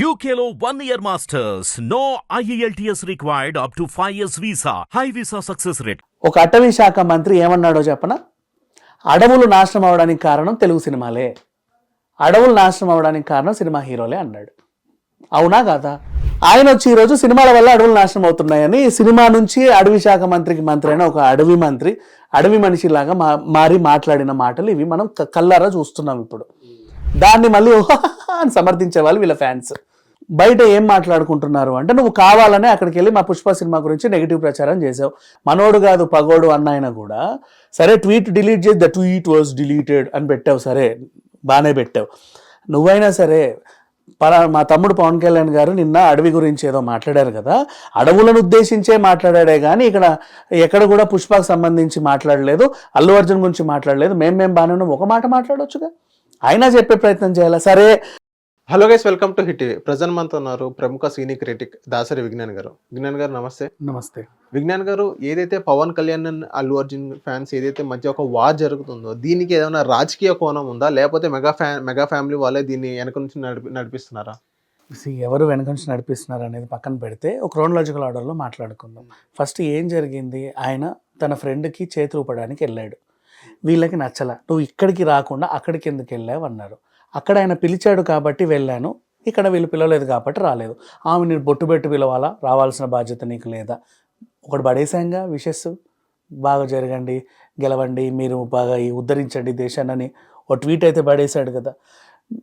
యూకేలో one year masters no IELTS required up to five years visa high visa success rate ఒక అటవీ శాఖ మంత్రి ఏమన్నాడో చెప్పనా? అడవులు నాశనం అవడానికి కారణం తెలుగు సినిమాలే. అడవులు నాశనం అవడానికి కారణం సినిమా హీరోలే అన్నాడు. అవునా కాదా? ఆయన వచ్చి ఈరోజు సినిమాల వల్ల అడవులు నాశనం అవుతున్నాయని సినిమా నుంచి అడవి శాఖ మంత్రికి మంత్రి అయిన ఒక అడవి మంత్రి అడవి మనిషిలాగా మా మారి మాట్లాడిన మాటలు ఇవి మనం కల్లారా చూస్తున్నాం ఇప్పుడు. దాన్ని మళ్ళీ అని సమర్థించే వాళ్ళు వీళ్ళ ఫ్యాన్స్. బయట ఏం మాట్లాడుకుంటున్నారు అంటే నువ్వు కావాలనే అక్కడికి వెళ్ళి మా పుష్ప సినిమా గురించి నెగిటివ్ ప్రచారం చేసావు. మనోడు కాదు పగోడు అన్న ఆయన కూడా సరే ట్వీట్ డిలీట్ చేసి ద ట్వీట్ వాజ్ డిలీటెడ్ అని పెట్టావు సరే బాగానే పెట్టావు. నువ్వైనా సరే పలా మా తమ్ముడు పవన్ కళ్యాణ్ గారు నిన్న అడవి గురించి ఏదో మాట్లాడారు కదా అడవులను ఉద్దేశించే మాట్లాడాడే కానీ ఇక్కడ ఎక్కడ కూడా పుష్పకు సంబంధించి మాట్లాడలేదు అల్లు అర్జున్ గురించి మాట్లాడలేదు మేం మేము బాగానే ఉన్నాం ఒక మాట మాట్లాడొచ్చుగా. అయినా చెప్పే ప్రయత్నం చేయాలి? సరే. Hello guys welcome to Hit present మనతో ఉన్నారు ప్రముఖ సీని క్రిటిక్ దాసరి విజ్ఞాన్ గారు. విజ్ఞాన్ గారు నమస్తే. నమస్తే. విజ్ఞాన్ గారు ఏదైతే పవన్ కళ్యాణ్ అల్లు అర్జున్ ఫ్యాన్స్ ఏదైతే మధ్య ఒక వార్ జరుగుతుందో దీనికి ఏదైనా రాజకీయ కోణం ఉందా? లేకపోతే మెగా ఫ్యాన్ మెగా ఫ్యామిలీ వాళ్ళే దీన్ని వెనక నుంచి నడిపి నడిపిస్తున్నారా? ఎవరు వెనక నుంచి నడిపిస్తున్నారు అనేది పక్కన పెడితే ఒక క్రోనలాజికల్ ఆర్డర్లో మాట్లాడుకుందాం. ఫస్ట్ ఏం జరిగింది? ఆయన తన ఫ్రెండ్కి చేతి ఊపడానికి వెళ్ళాడు. వీళ్ళకి నచ్చల. నువ్వు ఇక్కడికి రాకుండా అక్కడికి ఎందుకు వెళ్ళావు? అన్నారు. అక్కడ ఆయన పిలిచాడు కాబట్టి వెళ్ళాను. ఇక్కడ వీళ్ళు పిలవలేదు కాబట్టి రాలేదు. ఆమె నేను బొట్టు పెట్టి పిలవాలా? రావాల్సిన బాధ్యత నీకు లేదా? ఒకటి పడేసాంగా విషెస్? బాగా జరగండి గెలవండి మీరు బాగా ఉద్ధరించండి దేశాన్ని ఒక ట్వీట్ అయితే పడేశాడు కదా.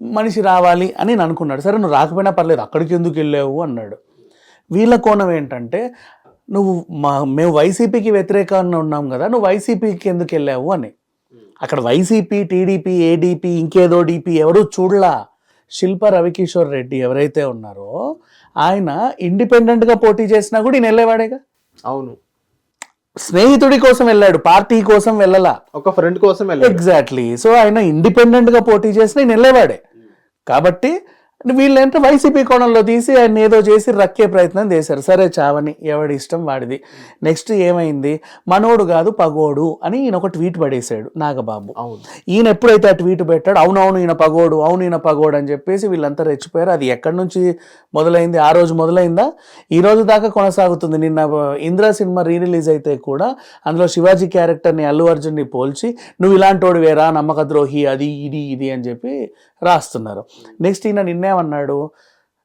మనిషి రావాలి అని నేను అనుకున్నాడు. సరే నువ్వు రాకపోయినా పర్లేదు అక్కడికి ఎందుకు వెళ్ళావు? అన్నాడు. వీళ్ళ కోణం ఏంటంటే నువ్వు మా మేము వైసీపీకి వ్యతిరేకంగా ఉన్నాం కదా నువ్వు వైసీపీకి ఎందుకు వెళ్ళావు అని. అక్కడ వైసీపీ టీడీపీ ఏడీపీ ఇంకేదో డీపీ ఎవరు చూడలా. శిల్ప రవికిషోర్ రెడ్డి ఎవరైతే ఉన్నారో ఆయన ఇండిపెండెంట్గా పోటీ చేసినా కూడా ఈయన వెళ్ళేవాడేగా? అవును. స్నేహితుడి కోసం వెళ్ళాడు పార్టీ కోసం వెళ్ళలా. ఒక ఫ్రెండ్ కోసం ఎగ్జాక్ట్లీ సో ఆయన ఇండిపెండెంట్గా పోటీ చేసిన నేను వెళ్ళేవాడే. కాబట్టి వీళ్ళంటే వైసీపీ కోణంలో తీసి ఆయన ఏదో చేసి రక్కే ప్రయత్నం చేశారు. సరే చావని ఎవడి ఇష్టం వాడిది. నెక్స్ట్ ఏమైంది? మనోడు కాదు పగోడు అని ఈయన ఒక ట్వీట్ పడేశాడు నాగబాబు. అవును. ఈయన ఎప్పుడైతే ఆ ట్వీట్ పెట్టాడు అవునవును ఈయన పగోడు అవును ఈయన పగోడు అని చెప్పేసి వీళ్ళంతా రెచ్చిపోయారు. అది ఎక్కడి నుంచి మొదలైంది? ఆ రోజు మొదలైందా? ఈ రోజు దాకా కొనసాగుతుంది. నిన్న ఇంద్ర సినిమా రీ రిలీజ్ అయితే కూడా అందులో శివాజీ క్యారెక్టర్ని అల్లు అర్జున్ని పోల్చి నువ్వు ఇలాంటోడు వేరా నమ్మక ద్రోహి అది ఇది ఇది అని చెప్పి రాస్తున్నారు. నెక్స్ట్ ఈయన ఏమన్నాడు?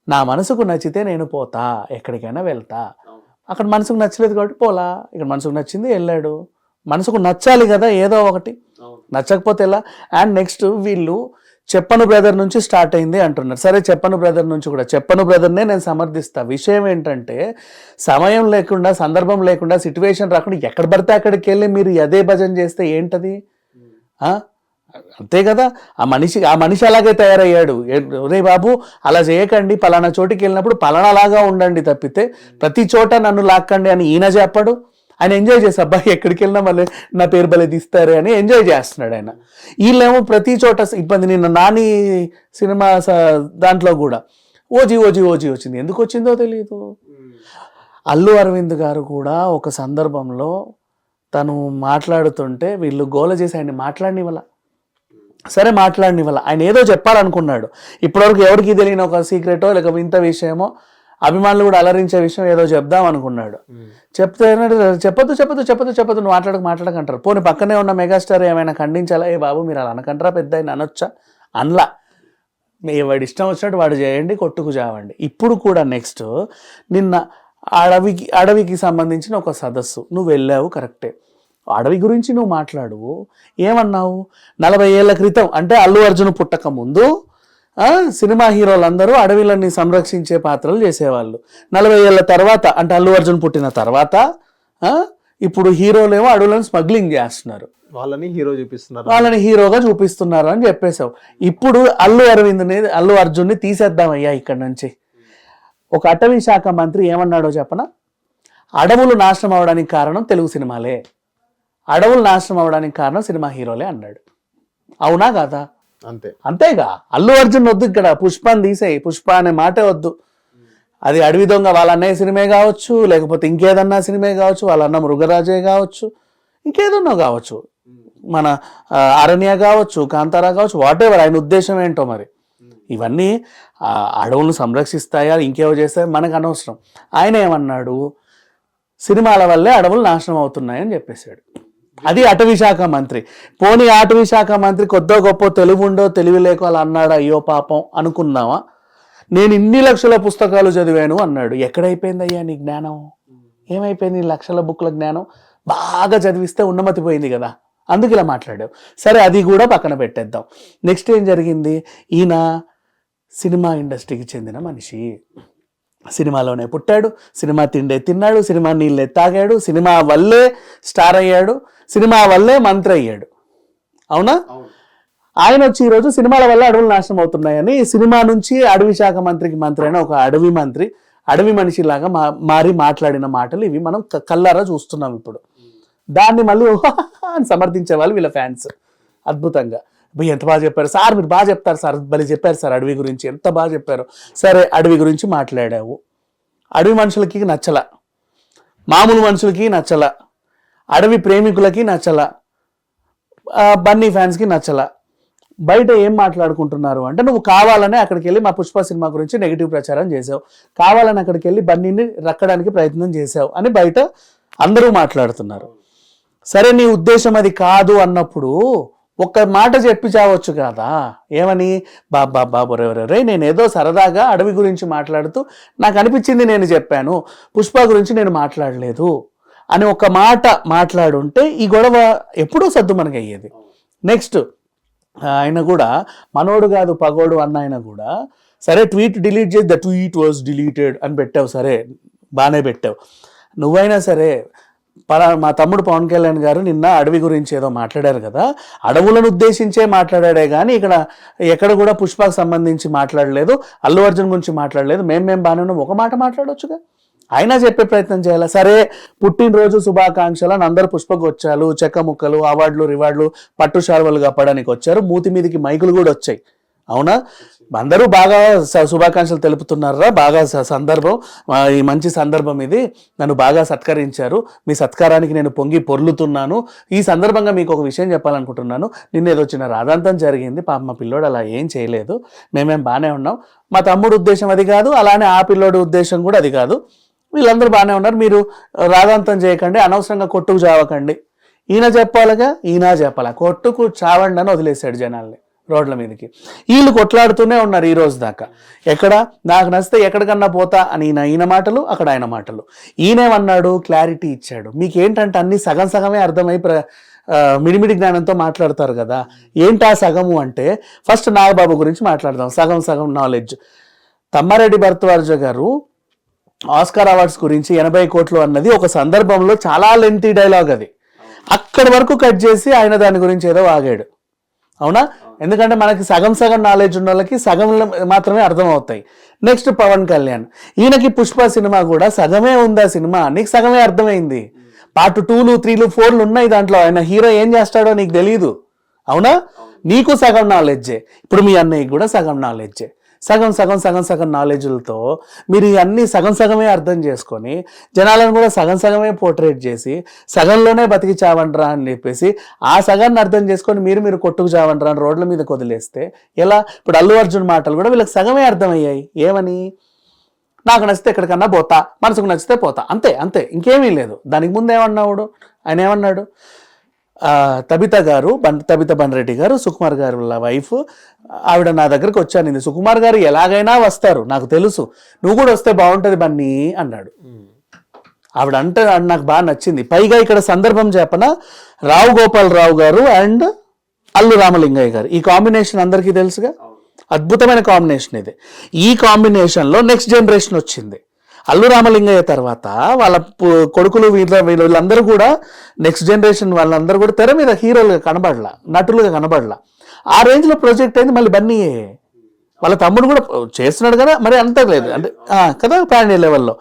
నా మనసుకు నచ్చితే నేను పోతా ఎక్కడికైనా వెళ్తా. అక్కడ మనసుకు నచ్చలేదు కాబట్టి పోలా. ఇక్కడ మనసుకు నచ్చింది వెళ్ళాడు. మనసుకు నచ్చాలి కదా ఏదో ఒకటి. నచ్చకపోతే ఎలా? అండ్ నెక్స్ట్ వీళ్ళు చెప్పను బ్రదర్ నుంచి స్టార్ట్ అయింది అంటున్నారు. సరే చెప్పను బ్రదర్ నుంచి కూడా. చెప్పను బ్రదర్నే నేను సమర్థిస్తా. విషయం ఏంటంటే సమయం లేకుండా సందర్భం లేకుండా సిచ్యువేషన్ రాకుండా ఎక్కడ పడితే అక్కడికి వెళ్ళి మీరు అదే భజన చేస్తే ఏంటది? అంతే కదా? ఆ మనిషి ఆ మనిషి అలాగే తయారయ్యాడు. రే బాబు అలా చేయకండి. పలానా చోటికి వెళ్ళినప్పుడు పలానా లాగా ఉండండి తప్పితే ప్రతి చోట నన్ను లాక్కండి అని ఈయన చెప్పడు. ఆయన ఎంజాయ్ చేసి అబ్బాయి ఎక్కడికి వెళ్ళినా మళ్ళీ నా పేరు బలే తీస్తారు అని ఎంజాయ్ చేస్తున్నాడు ఆయన. వీళ్ళేమో ప్రతి చోట ఇబ్బంది నిన్న నాని సినిమా దాంట్లో కూడా ఓజీ ఓజీ ఓజీ వచ్చింది. ఎందుకు వచ్చిందో తెలియదు అల్లు అరవింద్ గారు కూడా ఒక సందర్భంలో తను మాట్లాడుతుంటే వీళ్ళు గోల చేసి ఆయన్ని మాట్లాడినివ్వాల. సరే మాట్లాడినివ్వాల ఆయన ఏదో చెప్పాలనుకున్నాడు. ఇప్పటివరకు ఎవరికి తెలియని ఒక సీక్రెటో లేక ఇంత విషయమో అభిమానులు కూడా అలరించే విషయం ఏదో చెప్దాం అనుకున్నాడు. చెప్తే చెప్పొద్దు చెప్పొద్దు చెప్పొద్దు చెప్పొద్దు నువ్వు మాట్లాడక మాట్లాడకంటారు పోనీ పక్కనే ఉన్న మెగాస్టార్ ఏమైనా ఖండించాలా? ఏ బాబు మీరు అలా అనకంటారా పెద్ద ఆయన అనొచ్చా? అనలా. మీ వాడి ఇష్టం వచ్చినట్టు వాడు చేయండి కొట్టుకు చావండి ఇప్పుడు కూడా నెక్స్ట్ నిన్న అడవికి అడవికి సంబంధించిన ఒక సదస్సు. నువ్వు వెళ్ళావు కరెక్టే. అడవి గురించి నువ్వు మాట్లాడు ఏమన్నావు? నలభై ఏళ్ళ క్రితం అంటే అల్లు అర్జున్ పుట్టక ముందు సినిమా హీరోలందరూ అడవిలని సంరక్షించే పాత్రలు చేసేవాళ్ళు. నలభై ఏళ్ళ తర్వాత అంటే అల్లు అర్జున్ పుట్టిన తర్వాత ఇప్పుడు హీరోలేమో అడవులను స్మగ్లింగ్ చేస్తున్నారు. వాళ్ళని హీరో చూపిస్తున్నారు. వాళ్ళని హీరోగా చూపిస్తున్నారు అని చెప్పేశావు. ఇప్పుడు అల్లు అరవింద్ని అల్లు అర్జున్ని తీసేద్దామయ్యా ఇక్కడ నుంచి. ఒక అటవీ శాఖ మంత్రి ఏమన్నాడో చెప్పనా? అడవులు నాశనం అవడానికి కారణం తెలుగు సినిమాలే. అడవులు నాశనం అవడానికి కారణం సినిమా హీరోలే అన్నాడు. అవునా కాదా? అంతే. అంతేగా? అల్లు అర్జున్ వద్దు ఇక్కడ పుష్పాన్ని తీసేయి పుష్ప అనే మాటే వద్దు. అది అడవి దొంగ వాళ్ళ అన్నయ్య సినిమే కావచ్చు లేకపోతే ఇంకేదన్నా సినిమే కావచ్చు వాళ్ళ అన్న మృగరాజే కావచ్చు ఇంకేదన్నా కావచ్చు. మన అరణ్య కావచ్చు కాంతారా కావచ్చు వాట్ ఎవర్ ఆయన ఉద్దేశం ఏంటో మరి. ఇవన్నీ అడవులను సంరక్షిస్తాయా ఇంకేవో చేస్తాయా మనకు అనవసరం. ఆయన ఏమన్నాడు? సినిమాల వల్లే అడవులు నాశనం అవుతున్నాయని చెప్పేశాడు. అది అటవీ శాఖ మంత్రి. పోనీ అటవీ శాఖ మంత్రి కొద్దో గొప్ప తెలివి ఉండో తెలివి లేకో అలా అన్నాడు అయ్యో పాపం అనుకున్నావా? నేను ఇన్ని లక్షల పుస్తకాలు చదివాను అన్నాడు. ఎక్కడైపోయిందయ్యా నీ జ్ఞానం? ఏమైపోయింది? నీ లక్షల బుక్ల జ్ఞానం? బాగా చదివిస్తే ఉన్నమతి పోయింది కదా. అందుకు ఇలా మాట్లాడావు. సరే అది కూడా పక్కన పెట్టేద్దాం. నెక్స్ట్ ఏం జరిగింది? ఈయన సినిమా ఇండస్ట్రీకి చెందిన మనిషి. సినిమాలోనే పుట్టాడు సినిమా తిండే తిన్నాడు సినిమా నీళ్ళే తాగాడు సినిమా వల్లే స్టార్ అయ్యాడు సినిమా వల్లే మంత్రి అయ్యాడు. అవునా? ఆయన వచ్చి ఈరోజు సినిమాల వల్ల అడవులు నాశనం అవుతున్నాయని సినిమా నుంచి అడవి శాఖ మంత్రికి మంత్రి అయిన ఒక అడవి మంత్రి అడవి మనిషిలాగా మా మారి మాట్లాడిన మాటలు ఇవి మనం క- కళ్ళారా చూస్తున్నాం ఇప్పుడు. దాన్ని మళ్ళీ అని సమర్థించే వాళ్ళు వీళ్ళ ఫ్యాన్స్. అద్భుతంగా. "అబ్బో, ఎంత బాగా చెప్పారు? సార్ మీరు బాగా చెప్తారు సార్. బలి చెప్పారు సార్ అడవి గురించి. ఎంత బాగా చెప్పారు? సరే అడవి గురించి మాట్లాడావు. అడవి మనుషులకి నచ్చల. మామూలు మనుషులకి నచ్చల. అడవి ప్రేమికులకి నచ్చల. బన్నీ ఫ్యాన్స్కి నచ్చల. బయట ఏం మాట్లాడుకుంటున్నారు? అంటే నువ్వు కావాలని అక్కడికి వెళ్ళి మా పుష్ప సినిమా గురించి నెగిటివ్ ప్రచారం చేసావు. కావాలని అక్కడికి వెళ్ళి బన్నీని రక్కడానికి ప్రయత్నం చేసావు. అని బయట అందరూ మాట్లాడుతున్నారు. సరే నీ ఉద్దేశం అది కాదు అన్నప్పుడు ఒక్క మాట చెప్పి చావచ్చు కదా? ఏమని? బాబా బాబురెవరెవరే నేను ఏదో సరదాగా అడవి గురించి మాట్లాడుతూ నాకు అనిపించింది నేను చెప్పాను. పుష్ప గురించి నేను మాట్లాడలేదు అని ఒక మాట మాట్లాడుంటే ఈ గొడవ ఎప్పుడూ సద్దు మనకి అయ్యేది నెక్స్ట్ ఆయన కూడా మనోడు కాదు పగోడు అన్న ఆయన కూడా సరే ట్వీట్ డిలీట్ చేసి ద ట్వీట్ వాజ్ డిలీటెడ్ అని పెట్టావు సరే బాగానే పెట్టావు. నువ్వైనా సరే పలా మా తమ్ముడు పవన్ కళ్యాణ్ గారు నిన్న అడవి గురించి ఏదో మాట్లాడారు కదా అడవులను ఉద్దేశించే మాట్లాడాడే కానీ ఇక్కడ ఎక్కడ కూడా పుష్పకు సంబంధించి మాట్లాడలేదు అల్లు అర్జున్ గురించి మాట్లాడలేదు మేము మేము బాగానే ఉన్నాం ఒక మాట మాట్లాడొచ్చుగా? అయినా చెప్పే ప్రయత్నం చేయాలి? సరే పుట్టినరోజు శుభాకాంక్షలు అని అందరూ పుష్పకొచ్చాలు చెక్క ముక్కలు అవార్డులు రివార్డులు పట్టు షార్వలు కప్పడానికి వచ్చారు మూతి మీదకి మైకులు కూడా వచ్చాయి. అవునా? అందరూ బాగా స- శుభాకాంక్షలు తెలుపుతున్నారా? బాగా స- సందర్భం ఈ మంచి సందర్భం ఇది. నన్ను బాగా సత్కరించారు. మీ సత్కారానికి నేను పొంగి పొర్లుతున్నాను. ఈ సందర్భంగా మీకు ఒక విషయం చెప్పాలనుకుంటున్నాను. నిన్న ఏదో చిన్న రాధాంతం జరిగింది. పాప మా పిల్లోడు అలా ఏం చేయలేదు. మేమేం బాగానే ఉన్నాం. మా తమ్ముడు ఉద్దేశం అది కాదు. అలానే ఆ పిల్లోడి ఉద్దేశం కూడా అది కాదు. వీళ్ళందరూ బాగానే ఉన్నారు. మీరు రాధాంతం చేయకండి. అనవసరంగా కొట్టుకు చావకండి. ఈయన చెప్పాలిగా? ఈయన చెప్పాలి? కొట్టుకు చావండి అని వదిలేశాడు జనాల్ని. రోడ్ల మీదకి. వీళ్ళు కొట్లాడుతూనే ఉన్నారు ఈ రోజు దాకా. ఎక్కడ? నాకు నచ్చితే ఎక్కడికన్నా పోతా అని ఈయన ఈయన మాటలు అక్కడ ఆయన మాటలు. ఈయనేమన్నాడు క్లారిటీ ఇచ్చాడు. మీకేంటంటే అన్ని సగం సగమే అర్థమై ప్ర మిడిమిడి జ్ఞానంతో మాట్లాడతారు కదా. ఏంటా సగము అంటే ఫస్ట్ నాగబాబు గురించి మాట్లాడదాం. సగం సగం నాలెడ్జ్ తమ్మారెడ్డి భరద్వాజ గారు ఆస్కార్ అవార్డ్స్ గురించి ఎనభై కోట్లు అన్నది ఒక సందర్భంలో చాలా లెంతీ డైలాగ్ అది. అక్కడి వరకు కట్ చేసి ఆయన దాని గురించి ఏదో ఆగాడు అవునా? ఎందుకంటే మనకి సగం సగం నాలెడ్జ్ ఉన్న వాళ్ళకి సగం మాత్రమే అర్థం అవుతాయి నెక్స్ట్ పవన్ కళ్యాణ్. ఈయనకి పుష్ప సినిమా కూడా సగమే ఉంది ఆ సినిమా? నీకు సగమే అర్థమైంది. పార్ట్ టూలు త్రీలు ఫోర్లు ఉన్నాయి దాంట్లో. ఆయన హీరో ఏం చేస్తాడో నీకు తెలియదు అవునా? నీకు సగం నాలెడ్జే ఇప్పుడు మీ అన్నయ్యకి కూడా సగం నాలెడ్జే సగం సగం సగం సగం నాలెడ్జ్లతో మీరు ఇవన్నీ సగం సగమే అర్థం చేసుకొని జనాలను కూడా సగం సగమే పోర్ట్రేట్ చేసి సగంలోనే బతికి చావండ్రా అని చెప్పేసి ఆ సగాన్ని అర్థం చేసుకొని మీరు మీరు కొట్టుకు చావండ్రా అని రోడ్ల మీద వదిలేస్తే ఎలా? ఇప్పుడు అల్లు అర్జున్ మాటలు కూడా వీళ్ళకి సగమే అర్థమయ్యాయి. ఏమని? నాకు నచ్చితే ఎక్కడికన్నా పోతా మనసుకు నచ్చితే పోతా. అంతే అంతే. ఇంకేమీ లేదు. దానికి ముందు ఏమన్నాడు ఆయన ఏమన్నాడు? తబిత గారు బన్ తబిత బన్రెడ్డి గారు సుకుమార్ గారు వైఫ్ ఆవిడ నా దగ్గరకు వచ్చాను సుకుమార్ గారు ఎలాగైనా వస్తారు నాకు తెలుసు. నువ్వు కూడా వస్తే బాగుంటుంది బన్నీ అన్నాడు. ఆవిడ అంటే నాకు బాగా నచ్చింది. పైగా ఇక్కడ సందర్భం చెప్పన రావు గోపాలరావు గారు అండ్ అల్లు రామలింగయ్య గారు. ఈ కాంబినేషన్ అందరికీ తెలుసుగా? అద్భుతమైన కాంబినేషన్ ఇది. ఈ కాంబినేషన్లో నెక్స్ట్ జనరేషన్ వచ్చింది. అల్లు రామలింగయ్య తర్వాత వాళ్ళ కొడుకులు వీళ్ళ వీళ్ళ- వీళ్ళందరూ కూడా నెక్స్ట్ జనరేషన్ వాళ్ళందరూ కూడా తెర మీద హీరోలుగా కనబడలా నటులుగా కనబడలా. ఆ రేంజ్లో ప్రాజెక్ట్ అయింది మళ్ళీ బన్నీయే వాళ్ళ తమ్ముడు కూడా చేస్తున్నాడు కదా మరి అంత లేదు. అంటే కదా ప్యాన్ లెవెల్లో.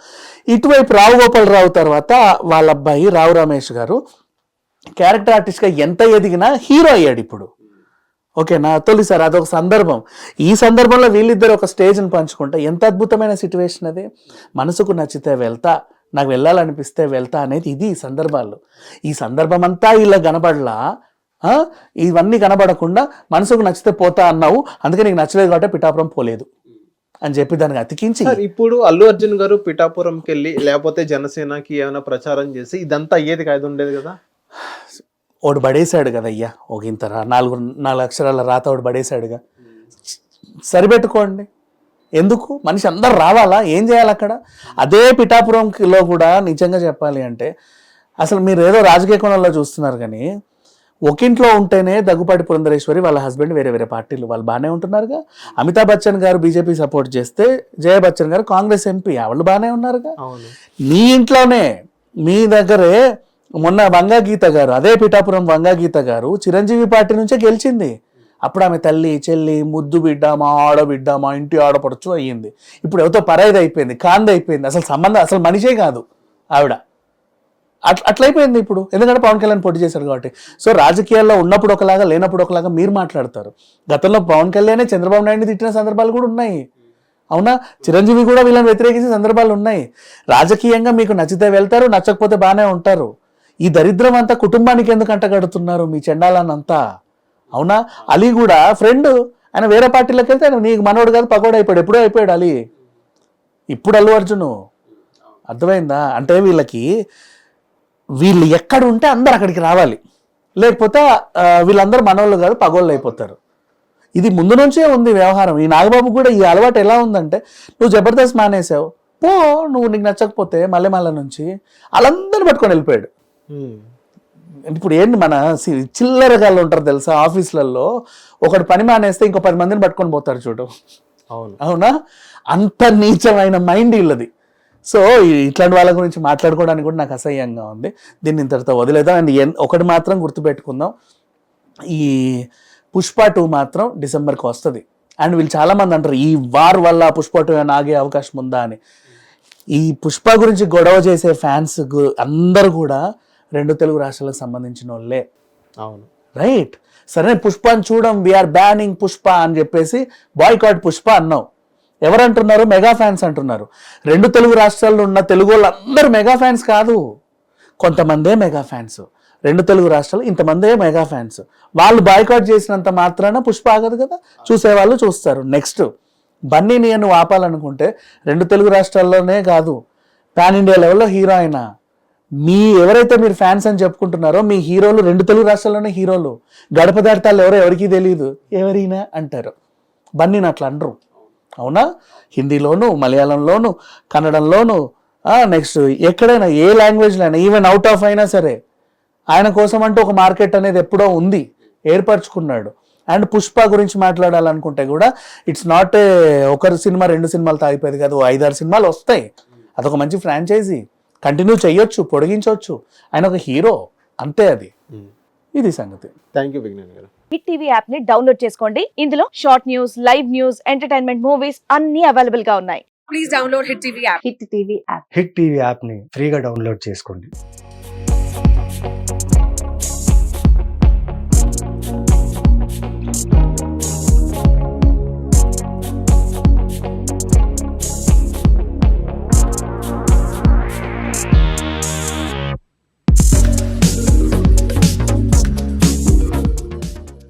ఇటువైపు రావు గోపాలరావు తర్వాత వాళ్ళ అబ్బాయి రావు రమేష్ గారు. క్యారెక్టర్ ఆర్టిస్ట్గా ఎంత ఎదిగినా హీరో అయ్యాడు ఇప్పుడు. ఓకేనా? తొలిసారి అదొక సందర్భం. ఈ సందర్భంలో వీళ్ళిద్దరు ఒక స్టేజ్ని పంచుకుంటే ఎంత అద్భుతమైన సిచ్యువేషన్ అది? మనసుకు నచ్చితే వెళ్తా నాకు వెళ్ళాలనిపిస్తే వెళ్తా అనేది ఇది ఈ సందర్భాలు ఈ సందర్భం అంతా ఇలా కనబడలా? ఇవన్నీ కనబడకుండా మనసుకు నచ్చితే పోతా అన్నావు అందుకే నీకు నచ్చలేదు కాబట్టి పిఠాపురం పోలేదు అని చెప్పి దానికి అతికించి ఇప్పుడు అల్లు అర్జున్ గారు పిఠాపురంకి వెళ్ళి లేకపోతే జనసేనకి ఏమైనా ప్రచారం చేసి ఇదంతా అయ్యేది కాదు ఉండేది కదా? ఒకడు పడేశాడు కదా అయ్యా ఒక ఇంత రా- నాలుగు నాలుగు అక్షరాల రాత ఒకడు పడేశాడుగా. సరిపెట్టుకోండి. ఎందుకు? మనిషి అందరు రావాలా? ఏం చేయాలి అక్కడ? అదే పిఠాపురంలో కూడా నిజంగా చెప్పాలి అంటే అసలు మీరు ఏదో రాజకీయ కోణంలో చూస్తున్నారు కానీ ఒకింట్లో ఉంటేనే దగ్గుపాటి పురంధరేశ్వరి వాళ్ళ హస్బెండ్ వేరే వేరే పార్టీలు వాళ్ళు బాగానే ఉంటున్నారుగా. అమితాబ్ బచ్చన్ గారు బీజేపీ సపోర్ట్ చేస్తే జయ బచ్చన్ గారు కాంగ్రెస్ ఎంపీ వాళ్ళు బాగానే ఉన్నారుగా. మీ ఇంట్లోనే మీ దగ్గరే మొన్న వంగా గీత గారు అదే పిఠాపురం వంగా గీత గారు చిరంజీవి పార్టీ నుంచే గెలిచింది. అప్పుడు ఆమె తల్లి చెల్లి ముద్దు బిడ్డ మా ఆడబిడ్డ మా ఇంటి ఆడపడచ్చు అయ్యింది. ఇప్పుడు ఎవరితో పరాయిది అయిపోయింది కాంది అయిపోయింది అసలు సంబంధం అసలు మనిషే కాదు ఆవిడ. అట్లా అట్లయిపోయింది ఇప్పుడు. ఎందుకంటే పవన్ కళ్యాణ్ పోటీ చేశారు కాబట్టి. సో రాజకీయాల్లో ఉన్నప్పుడు ఒకలాగా లేనప్పుడు ఒకలాగా మీరు మాట్లాడతారు. గతంలో పవన్ కళ్యాణే చంద్రబాబు నాయుడిని తిట్టిన సందర్భాలు కూడా ఉన్నాయి. అవునా? చిరంజీవి కూడా వీళ్ళని వ్యతిరేకించిన సందర్భాలు ఉన్నాయి. రాజకీయంగా మీకు నచ్చితే వెళ్తారు నచ్చకపోతే బాగానే ఉంటారు. ఈ దరిద్రం అంతా కుటుంబానికి ఎందుకు అంటగడుతున్నారు మీ చెండాలన్నంతా? అవునా? అలీ కూడా ఫ్రెండ్ ఆయన వేరే పార్టీలోకి వెళ్తే ఆయన నీకు మనోడు కాదు పగోడు అయిపోయాడు ఎప్పుడో అయిపోయాడు అలీ. ఇప్పుడు అల్లు అర్జును. అర్థమైందా? అంటే వీళ్ళకి వీళ్ళు ఎక్కడ ఉంటే అందరు అక్కడికి రావాలి. లేకపోతే వీళ్ళందరూ మనోళ్ళు కాదు పగోళ్ళు అయిపోతారు. ఇది ముందు నుంచే ఉంది వ్యవహారం. ఈ నాగబాబు కూడా ఈ అలవాటు ఎలా ఉందంటే నువ్వు జబర్దస్త్ మానేసావు పో నువ్వు నీకు నచ్చకపోతే మల్లెమాల నుంచి. వాళ్ళందరిని పట్టుకొని వెళ్ళిపోయాడు. ఇప్పుడు ఏంటి మన సి- చిల్లరగాళ్ళు ఉంటారు తెలుసా ఆఫీసులలో? ఒకడు పని మానేస్తే ఇంకో పది మందిని పట్టుకొని పోతారు చూడు. అవును. అవునా? అంత నీచమైన మైండ్ వీళ్ళది. సో ఇట్లాంటి వాళ్ళ గురించి మాట్లాడుకోవడానికి కూడా నాకు అసహ్యంగా ఉంది. దీన్ని ఇంతటితో వదిలేద్దాం. అండ్ ఒకటి మాత్రం గుర్తుపెట్టుకుందాం. ఈ పుష్ప టూ మాత్రం డిసెంబర్కి వస్తుంది. అండ్ వీళ్ళు చాలా మంది అంటారు ఈ వార్ వల్ల పుష్ప టూ ఆగే అవకాశం ఉందా అని. ఈ పుష్ప గురించి గొడవ చేసే ఫ్యాన్స్ అందరూ కూడా రెండు తెలుగు రాష్ట్రాలకు సంబంధించిన వాళ్ళే. అవును. రైట్ సరే పుష్పని చూడం వీఆర్ బ్యానింగ్ పుష్ప అని చెప్పేసి బాయ్కాట్ పుష్ప అన్నావు ఎవరంటున్నారు? మెగా ఫ్యాన్స్ అంటున్నారు. రెండు తెలుగు రాష్ట్రాల్లో ఉన్న తెలుగు వాళ్ళందరూ మెగా ఫ్యాన్స్ కాదు. కొంతమందే మెగా ఫ్యాన్స్ రెండు తెలుగు రాష్ట్రాలు ఇంతమందే మెగా ఫ్యాన్స్ వాళ్ళు బాయ్కాట్ చేసినంత మాత్రాన పుష్ప ఆగదు కదా? చూసేవాళ్ళు చూస్తారు. నెక్స్ట్ బన్నీని నువ్వు ఆపాలనుకుంటే రెండు తెలుగు రాష్ట్రాల్లోనే కాదు. పాన్ ఇండియా లెవెల్లో హీరో అయినా మీ ఎవరైతే మీరు ఫ్యాన్స్ అని చెప్పుకుంటున్నారో మీ హీరోలు రెండు తెలుగు రాష్ట్రాల్లోనే హీరోలు. గడప దాటాలు ఎవరో ఎవరికీ తెలియదు ఎవరైనా అంటారు. బన్నీని అట్లా అనరు అవునా? హిందీలోను మలయాళంలోను కన్నడంలోను నెక్స్ట్ ఎక్కడైనా ఏ లాంగ్వేజ్లో అయినా ఈవెన్ అవుట్ ఆఫ్ అయినా సరే ఆయన కోసం అంటూ ఒక మార్కెట్ అనేది ఎప్పుడో ఉంది. ఏర్పరచుకున్నాడు. అండ్ పుష్ప గురించి మాట్లాడాలనుకుంటే కూడా ఇట్స్ నాట్ ఏ ఒకరి సినిమా రెండు సినిమాలు తాగిపోయేది కాదు ఓ ఐదారు సినిమాలు వస్తాయి. అదొక మంచి ఫ్రాంచైజీ. కంటిన్యూ చేయొచ్చు పొడిగించవచ్చు ఆయన ఒక హీరో అంతే అది. ఇది సంగతి. Thank you Vignan garu. Hit TV యాప్ని డౌన్లోడ్ చేసుకోండి. ఇందులో short news live news entertainment movies అన్ని అవైలబుల్గా ఉన్నాయి. Please download Hit TV app. Hit TV app Hit TV యాప్ని ఫ్రీగా డౌన్లోడ్ చేసుకోండి.